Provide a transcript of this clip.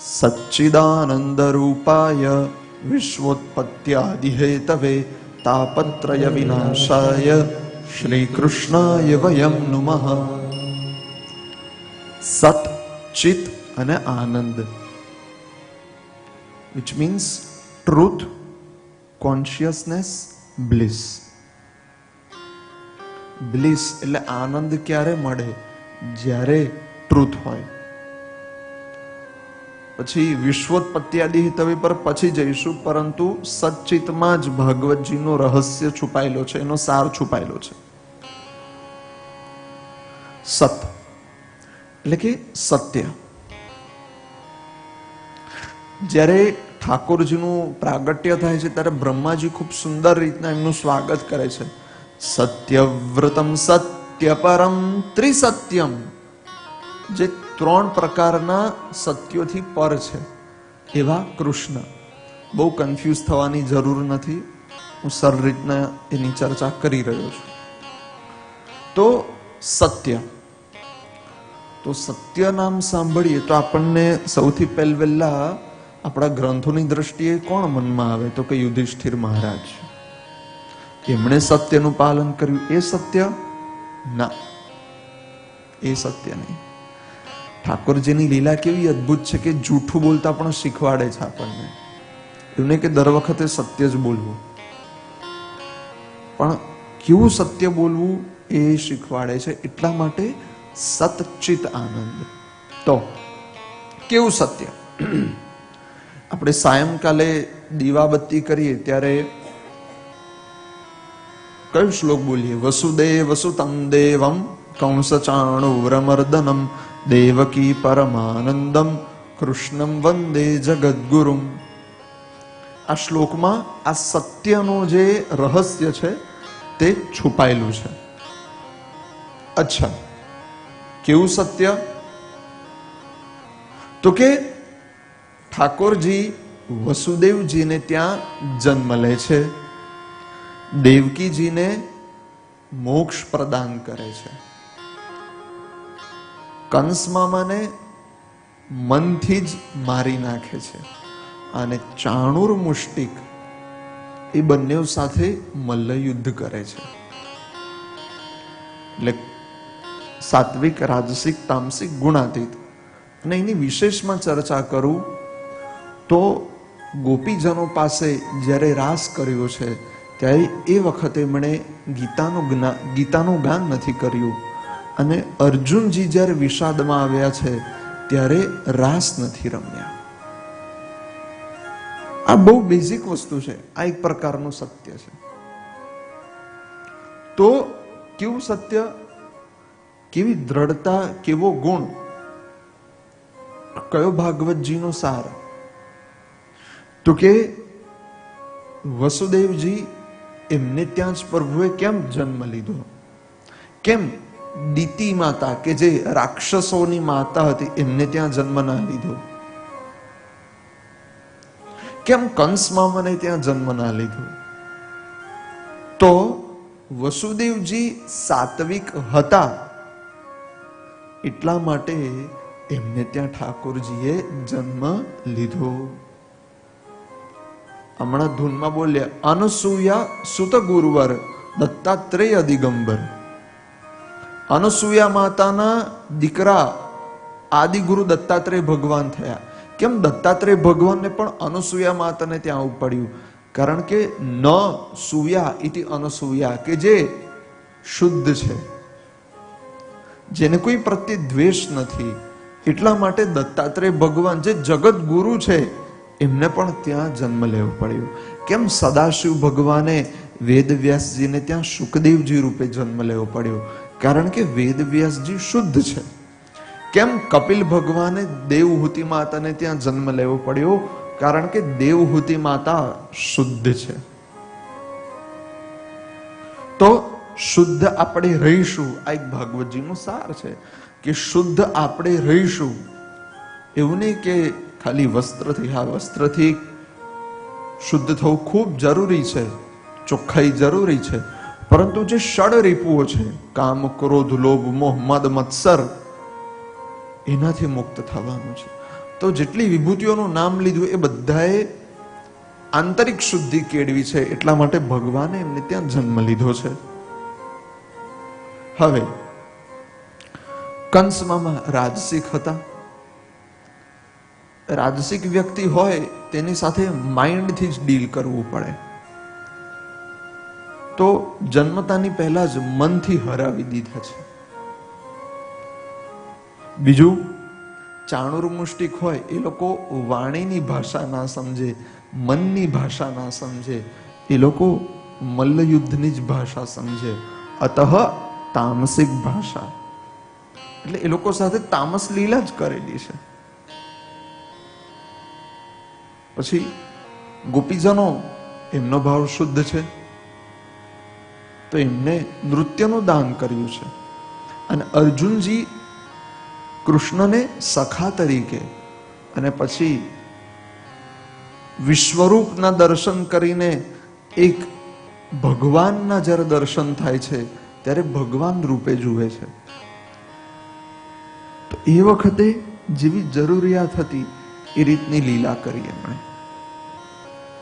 સચ્ચિદાનંદરૂપાય વિશ્વોત્પત્યાદિહેતવે તાપત્રય વિનાશાય શ્રીકૃષ્ણાય વયમ નુમઃ સત ચિત અને આનંદ which means truth consciousness bliss bliss એટલે આનંદ ક્યારે મળે? જ્યારે ટ્રુથ હોય. પછી વિશ્વોત્પત્યાદિ હિતવી પર પછી જઈશું, પરંતુ સચ્ચિતમાં જ ભાગવતજીનું રહસ્ય છુપાયેલો છે, એનો સાર છુપાયેલો છે. સત એટલે કે સત્ય. જ્યારે ઠાકોરજીનું પ્રાગટ્ય થાય છે, ત્યારે બ્રહ્માજી ખૂબ સુંદર રીતના એમનું સ્વાગત કરે છે. સત્યવ્રતમ સત્ય પરમ ત્રિસત્યમ. જે ત્રણ પ્રકારના સત્યોથી પર છે. એવા કૃષ્ણ. બહુ કન્ફ્યુઝ થવાની જરૂર નથી. હું સરળ રીતના એની ચર્ચા કરી રહ્યો છું. તો સત્ય. તો સત્ય નામ સાંભળીએ તો આપણને સૌથી પહેલ વહેલા આપણા ગ્રંથોની દ્રષ્ટિએ કોણ મનમાં આવે? તો કે યુધિષ્ઠિર મહારાજ. એમણે સત્યનું પાલન કર્યું. એ સત્ય ના. એ સત્ય નહીં. ઠાકોરજીની લીલા કેવી અદ્ભુત છે કે જૂઠું બોલતા પણ શીખવાડે છે આપણને. એમને કે દર વખતે સત્ય જ બોલવું. પણ કેવું સત્ય બોલવું એ શીખવાડે છે એટલા માટે સતચિત આનંદ. તો, કેવું સત્ય? આપણે સાયંકાલે દીવાબત્તી કરીએ ત્યારે કયો શ્લોક બોલીએ? વસુદેવ વસુતમ દેવમ કંસ ચાણુરમર્દનમ દેવકી પરમાનંદમ કૃષ્ણમ વંદે જગદગુરુમ આ શ્લોકમાં આ સત્યનું જે રહસ્ય છે તે છુપાયેલું છે અચ્છા કેવું સત્ય તો કે ઠાકોરજી વસુદેવજીને ત્યાં જન્મ લે છે દેવકીજીને મોક્ષ પ્રદાન કરે છે કંસ મામાને મનથી જ મારી નાખે છે. અને ચાણુર મુષ્ટિક એ બંને સાથે મલ્લયુદ્ધ કરે છે. એટલે સાત્વિક, રાજસિક, તામસિક ગુણાતીત. અને એની વિશેષમાં ચર્ચા કરું તો ગોપીજનો પાસે જ્યારે રાસ કર્યો છે, ત્યારે એ વખતે એમણે ગીતાનું ગીતાનું ગાન નથી કર્યું. અને અર્જુનજી જ્યારે વિષાદમાં આવ્યા છે, ત્યારે રાસ નથી રમ્યા. આ બહુ બેઝિક વસ્તુ છે. આ એક પ્રકારનું સત્ય છે. તો કેવું સત્ય? કેવી દ્રઢતા, કેવો ગુણ? કયો ભાગવતજીનો સાર? તો કે વસુદેવજી એમને ત્યાં જ પ્રભુએ કેમ જન્મ લીધો? કેમ દીતિ માતા કે જે રાક્ષસોની માતા હતી, એમને ત્યાં જન્મ ના લીધો. કેમ કંસ મામાને ત્યાં જન્મ ના લીધો? તો વસુદેવજી સાત્વિક હતા. એટલા માટે એમને ત્યાં ઠાકોરજીએ જન્મ લીધો. હમણાં ધૂનમાં બોલ્યા, અનસૂયા સુત ગુરુવર દત્તાત્રેય દિગંબર અનસૂયા માતાના દીકરા આદિગુરુ દત્તાત્રેય ભગવાન થયા. કેમ દત્તાત્રેય ભગવાનને પણ અનસૂયા માતાને ત્યાં આવવું કારણ કે ન સૂયા ઇતિ અનસૂયા, કે જે શુદ્ધ છે. જેને કોઈ પ્રત્યે દ્વેષ નથી. એટલા માટે દત્તાત્રેય ભગવાન જે જગત ગુરુ છે, એમને પણ ત્યાં જન્મ લેવો પડ્યો. કેમ સદાશિવ ભગવાને વેદવ્યાસજીને ત્યાં સુખદેવજી રૂપે જન્મ લેવો પડ્યો? કારણ કે વેદવ્યાસજી શુદ્ધ છે. કેમ? કપિલ ભગવાને દેવહૂતિ માતાને ત્યાં જન્મ લેવો પડ્યો કારણ કે દેવહૂતિ માતા શુદ્ધ છે. તો શુદ્ધ આપણે રહીશું. આ એક ભાગવતજીનો સાર છે કે શુદ્ધ આપણે રહીશું. એવું નહીં કે ખાલી વસ્ત્રથી, હા, વસ્ત્રથી શુદ્ધ થવું ખૂબ જરૂરી છે, ચોખ્ખાઈ જરૂરી છે. પરંતુ જે ષડ રીપુઓ છે, કામ, ક્રોધ, લોભ, મોહ, મદ, મત્સર, એનાથી મુક્ત થવાનું છે. તો જેટલી વિભૂતિઓનું નામ લીધું એ બધાએ આંતરિક શુદ્ધિ કેળવી છે, એટલા માટે ભગવાને એમને ત્યાં જન્મ લીધો છે. હવે કંસમામાં રાજસિક હતા. રાજસિક વ્યક્તિ હોય, તેની સાથે માઇન્ડથી જ ડીલ કરવું પડે. તો જન્મતાની પહેલા જ મનથી હરાવી દીધા છે. બીજું, ચાણુર મુષ્ટિક હોય એ લોકો વાણીની ભાષા ના સમજે, મનની ભાષા ના સમજે, એ લોકો મલ્લયુદ્ધની જ ભાષા સમજે. અતઃ તામસિક ભાષા. એટલે એ લોકો સાથે તામસ લીલા જ કરેલી છે. પછી ગોપીજનો, એમનો ભાવ શુદ્ધ છે. તો એમને નૃત્યનું દાન કર્યું છે. અને અર્જુનજી કૃષ્ણને સખા તરીકે અને પછી વિશ્વરૂપના દર્શન કરીને એક ભગવાનના જ્યારે દર્શન થાય છે, ત્યારે ભગવાન રૂપે જુએ છે. તો એ વખતે જેવી જરૂરિયાત હતી એ રીતની લીલા કરી એમણે.